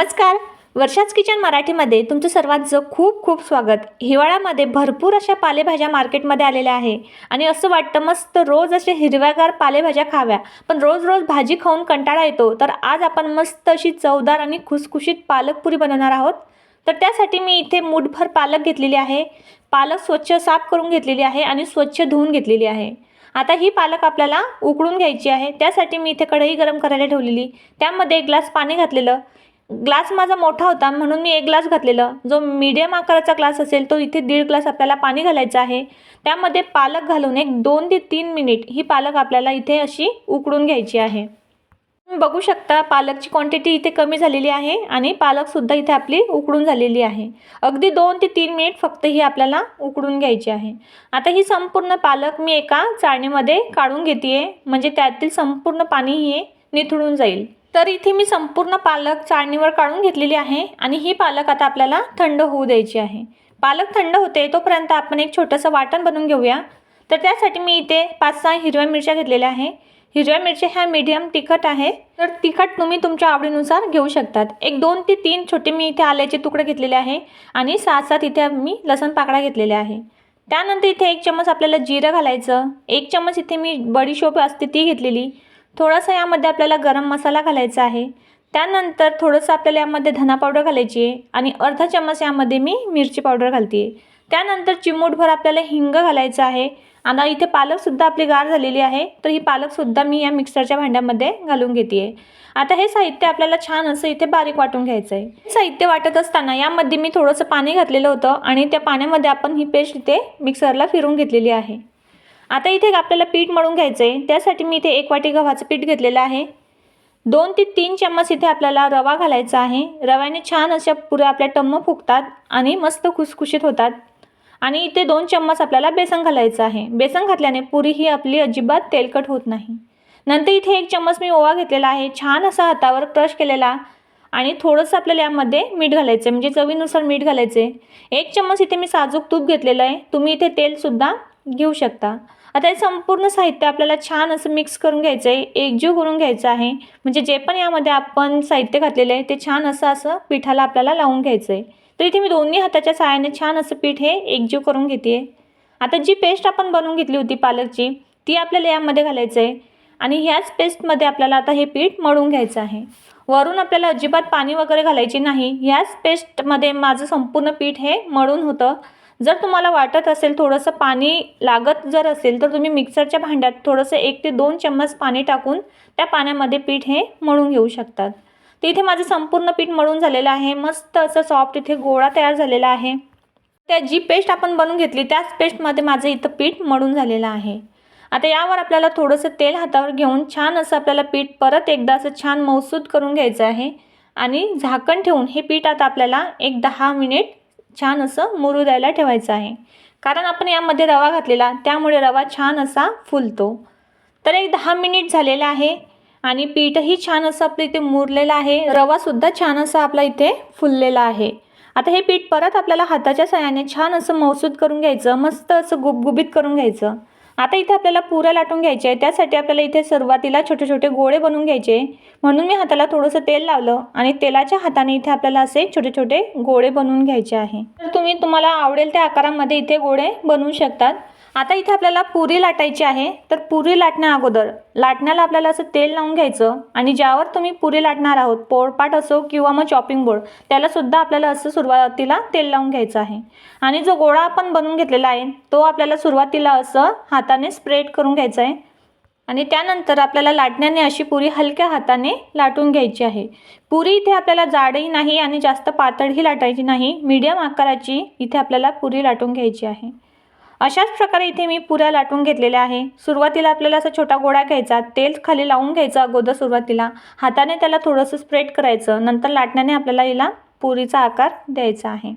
नमस्कार. वर्षाच किचन मराठीमध्ये तुमचं सर्वांचं खूप खूप स्वागत. हिवाळ्यामध्ये भरपूर अशा पालेभाज्या मार्केटमध्ये आलेल्या आहे. आणि असं वाटतं मस्त रोज असे हिरव्यागार पालेभाज्या खाव्या. पण रोज रोज भाजी खाऊन कंटाळा येतो. तर आज आपण मस्त अशी चवदार आणि खुसखुशीत पालकपुरी बनवणार आहोत. तर त्यासाठी मी इथे मुठभर पालक घेतलेली आहे. पालक स्वच्छ साफ करून घेतलेली आहे आणि स्वच्छ धुवून घेतलेली आहे. आता ही पालक आपल्याला उकळून घ्यायची आहे. त्यासाठी मी इथे कढई गरम करायला ठेवलेली. त्यामध्ये एक ग्लास पाणी घातलेलं. ग्लास माझा मोठा होता म्हणून मी एक ग्लास घातलेलं. जो मीडियम आकाराचा ग्लास असेल तो इथे दीड ग्लास आपल्याला पाणी घालायचं आहे. त्यामध्ये पालक घालून एक दोन ते तीन मिनिट ही पालक आपल्याला इथे अशी उकडून घ्यायची आहे. तुम्ही बघू शकता पालकची क्वांटिटी इथे कमी झालेली आहे आणि पालकसुद्धा इथे आपली उकडून झालेली आहे. अगदी दोन ते तीन मिनिट फक्त ही आपल्याला उकडून घ्यायची आहे. आता ही संपूर्ण पालक मी एका चाळणीमध्ये काढून घेते आहे म्हणजे त्यातील संपूर्ण पाणी हे निथळून जाईल. तर इथे मी संपूर्ण पालक चाळणीवर काढून घेतलेली आहे आणि ही पालक आता आपल्याला थंड होऊ द्यायची आहे. पालक थंड होते तोपर्यंत आपण एक छोटंसं वाटण बनवून घेऊया. तर त्यासाठी मी इथे पाच सहा हिरव्या मिरच्या घेतलेल्या आहे. हिरव्या मिरच्या ह्या मीडियम तिखट आहे. तर तिखट तुम्ही तुमच्या आवडीनुसार घेऊ शकतात. एक दोन ते तीन छोटे मी इथे आल्याचे तुकडे घेतलेले आहे आणि सहा सात इथे मी लसण पाकडा घेतलेले आहे. त्यानंतर इथे एक चम्मच आपल्याला जिरं घालायचं. एक चम्मच इथे मी बडीशोप असते ती घेतलेली. थोडासा यामध्ये आपल्याला गरम मसाला घालायचा आहे. त्यानंतर थोडंसं आपल्याला यामध्ये धना पावडर घालायची आहे आणि अर्धा चम्मच यामध्ये मी मिरची पावडर घालते आहे त्यानंतर चिमूटभर आपल्याला हिंग घालायचं आहे. आणि इथे पालकसुद्धा आपली गार झालेली आहे तर ही पालकसुद्धा मी या मिक्सरच्या भांड्यामध्ये घालून घेते आहे आता हे साहित्य आपल्याला छान असं इथे बारीक वाटून घ्यायचं आहे साहित्य वाटत असताना यामध्ये मी थोडंसं पाणी घातलेलं होतं आणि त्या पाण्यामध्ये आपण ही पेस्ट इथे मिक्सरला फिरून घेतलेली आहे. आता इथे आपल्याला पीठ मळून घ्यायचं आहे त्यासाठी मी इथे एक वाटी गव्हाचं पीठ घेतलेलं आहे. दोन ते तीन चम्मच इथे आपल्याला रवा घालायचा आहे. रव्याने छान अशा पुऱ्या आपल्या टम्म फुगतात आणि मस्त खुसखुशीत होतात. आणि इथे दोन चम्मच आपल्याला बेसन घालायचं आहे. बेसन घातल्याने पुरी ही आपली अजिबात तेलकट होत नाही. नंतर इथे एक चम्मच मी ओवा घेतलेला आहे. छान असा हातावर क्रश केलेला आणि थोडंसं आपल्याला यामध्ये मीठ घालायचं आहे म्हणजे चवीनुसार मीठ घालायचं आहे एक चम्मच इथे मी साजूक तूप घेतलेलं आहे. तुम्ही इथे तेलसुद्धा घेऊ शकता. आता हे संपूर्ण साहित्य आपल्याला छान असं मिक्स करून घ्यायचं आहे एकजीव करून घ्यायचं आहे. म्हणजे जे पण यामध्ये आपण साहित्य घातलेलं आहे ते छान असं असं पिठाला आपल्याला लावून घ्यायचं आहे तर इथे मी दोन्ही हाताच्या सहाय्याने छान असं पीठ हे एकजीव करून घेते आता जी पेस्ट आपण बनवून घेतली होती पालकची ती आपल्याला यामध्ये घालायचं आहे आणि ह्याच पेस्टमध्ये आपल्याला आता हे पीठ मळून घ्यायचं आहे. वरून आपल्याला अजिबात पाणी वगैरे घालायचे नाही. ह्याच पेस्टमध्ये माझं संपूर्ण पीठ हे मळून होतं. जर तुम्हाला वाटत असेल थोडंसं पाणी लागत जर असेल तर तुम्ही मिक्सरच्या भांड्यात थोडंसं एक ते दोन चम्मच पाणी टाकून त्या पाण्यामध्ये पीठ हे मळून घेऊ शकतात. तर इथे माझं संपूर्ण पीठ मळून झालेलं आहे. मस्त असं सॉफ्ट इथे गोळा तयार झालेला आहे. त्या जी पेस्ट आपण बनवून घेतली त्याच पेस्टमध्ये माझं इथं पीठ मळून झालेलं आहे. आता यावर आपल्याला थोडंसं तेल हातावर घेऊन छान असं आपल्याला पीठ परत एकदा असं छान मौसूद करून घ्यायचं आहे. आणि झाकण ठेवून हे पीठ आता आपल्याला एक दहा मिनिट छान असं मुरू द्यायला ठेवायचं आहे. कारण आपण यामध्ये रवा घातलेला त्यामुळे रवा छान असा फुलतो. तर एक दहा मिनिट झालेलं आहे आणि पीठही छान असं आपलं इथे मुरलेलं आहे. रवासुद्धा छान असा आपला इथे फुललेला आहे. आता हे पीठ परत आपल्याला हाताच्या सहाय्याने छान असं मौसूद करून घ्यायचं मस्त असं गुबगुबीत करून घ्यायचं. आता इथे आपल्याला पुऱ्या लाटून घ्यायचे आहे त्यासाठी आपल्याला इथे सुरुवातीला छोटे छोटे गोळे बनवून घ्यायचे म्हणून मी हाताला थोडंसं तेल लावलं आणि तेलाच्या हाताने इथे आपल्याला असे छोटे छोटे गोळे बनवून घ्यायचे आहे. तर तुम्ही तुम्हाला आवडेल त्या आकारामध्ये इथे गोळे बनवू शकतात. आता इथे आपल्याला पुरी लाटायची आहे. तर पुरी लाटण्या अगोदर लाटण्याला आपल्याला असं तेल लावून घ्यायचं आणि ज्यावर तुम्ही पुरी लाटणार आहोत पोळपाट असो किंवा मग चॉपिंग बोर्ड त्यालासुद्धा आपल्याला असं सुरुवातीला तेल लावून घ्यायचं आहे. आणि जो गोळा आपण बनवून घेतलेला आहे तो आपल्याला सुरुवातीला असं हाताने स्प्रेड करून घ्यायचा आहे. आणि त्यानंतर आपल्याला लाटण्याने अशी पुरी हलक्या हाताने लाटून घ्यायची आहे. पुरी इथे आपल्याला जाडही नाही आणि जास्त पातळही लाटायची नाही मीडियम आकाराची इथे आपल्याला पुरी लाटून घ्यायची आहे. अशाच प्रकारे इथे मी पुऱ्या लाटून घेतलेल्या आहे. सुरुवातीला आपल्याला असा छोटा गोळा घ्यायचा तेल खाली लावून घ्यायचं अगोदर सुरुवातीला. हाताने त्याला थोडंसं स्प्रेड करायचं नंतर लाटण्याने आपल्याला हिला पुरीचा आकार द्यायचा आहे.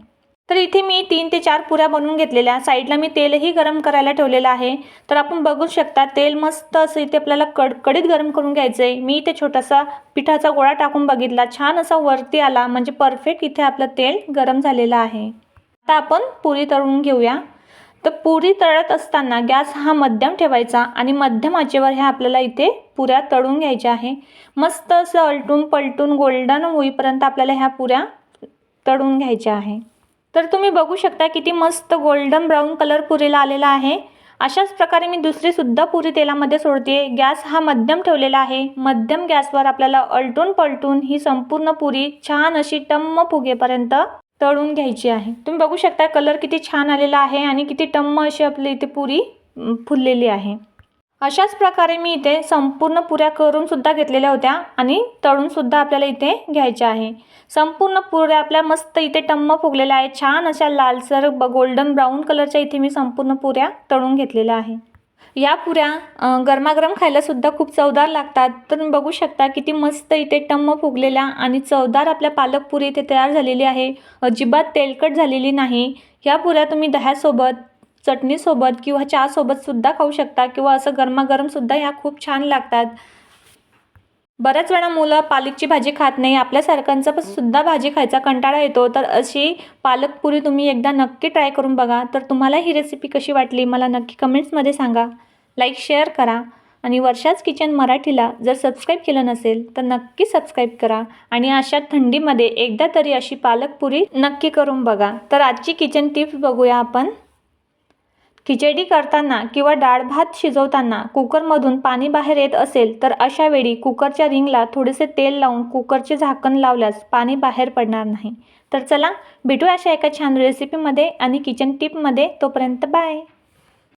तर इथे मी तीन ते चार पुऱ्या बनवून घेतलेल्या. साईडला मी तेलही गरम करायला ठेवलेलं आहे. तर आपण बघू शकता तेल मस्त असं इथे आपल्याला कड कडीत गरम करून घ्यायचं आहे मी इथे छोटासा पिठाचा गोळा टाकून बघितला. छान असा वरती आला म्हणजे परफेक्ट इथे आपलं तेल गरम झालेलं आहे. आता आपण पुरी तळून घेऊया. तर पुरी तळत असताना गॅस हा मध्यम ठेवायचा आणि मध्यम आचेवर ह्या आपल्याला इथे पुऱ्या तळून घ्यायच्या आहे. मस्त असं अलटून पलटून गोल्डन होईपर्यंत आपल्याला ह्या पुऱ्या तळून घ्यायच्या आहे. तर तुम्ही बघू शकता किती मस्त गोल्डन ब्राऊन कलर पुरीला आलेला आहे. अशाच प्रकारे मी दुसरीसुद्धा पुरी तेलामध्ये सोडते गॅस हा मध्यम ठेवलेला आहे. मध्यम गॅसवर आपल्याला अलटून पलटून ही संपूर्ण पुरी छान अशी टम्म फुगेपर्यंत तळून घ्यायची आहे. तुम्ही बघू शकता कलर किती छान आलेला आहे आणि किती टम्म अशी आपली इथे पुरी फुललेली आहे. अशाच प्रकारे मी इथे संपूर्ण पुऱ्या करूनसुद्धा घेतलेल्या होत्या आणि तळूनसुद्धा आपल्याला इथे घ्यायच्या आहे. संपूर्ण पुऱ्या आपल्या मस्त इथे टम्म फुगलेल्या आहेत. छान अशा लालसर ब गोल्डन ब्राऊन कलरच्या इथे मी संपूर्ण पुऱ्या तळून घेतलेल्या आहे. या पुऱ्या गरमागरम खायलासुद्धा खूप चवदार लागतात. तर तुम्ही बघू शकता किती मस्त इथे टम्म फुगलेल्या आणि चवदार आपल्या पालक पुरी इथे तयार झालेली आहे. अजिबात तेलकट झालेली नाही. या पुऱ्या तुम्ही दह्यासोबत चटणीसोबत किंवा चहासोबतसुद्धा खाऊ शकता किंवा असं गरमागरमसुद्धा ह्या खूप छान लागतात. बऱ्याच वेळा मुलं पालकची भाजी खात नाही आपल्यासारख्यांचा पण सुद्धा भाजी खायचा कंटाळा येतो. तर अशी पालक पुरी तुम्ही एकदा नक्की ट्राय करून बघा. तर तुम्हाला ही रेसिपी कशी वाटली मला नक्की कमेंट्समध्ये सांगा. लाईक शेअर करा. आणि वर्षाच किचन मराठीला जर सबस्क्राईब केलं नसेल तर नक्की सबस्क्राईब करा. आणि अशा थंडीमध्ये एकदा तरी अशी पालक पुरी नक्की करून बघा. तर आजची किचन टिप्स बघूया आपण. खिचडी करताना किंवा डाळ भात शिजवताना कुकरमधून पाणी बाहेर येत असेल तर अशा वेळी कुकरच्या रिंगला थोडेसे तेल लावून कुकरचे झाकण लावल्यास पाणी बाहेर पडणार नाही. तर चला भेटू अशा एका छान रेसिपीमध्ये आणि किचन टिपमध्ये तोपर्यंत बाय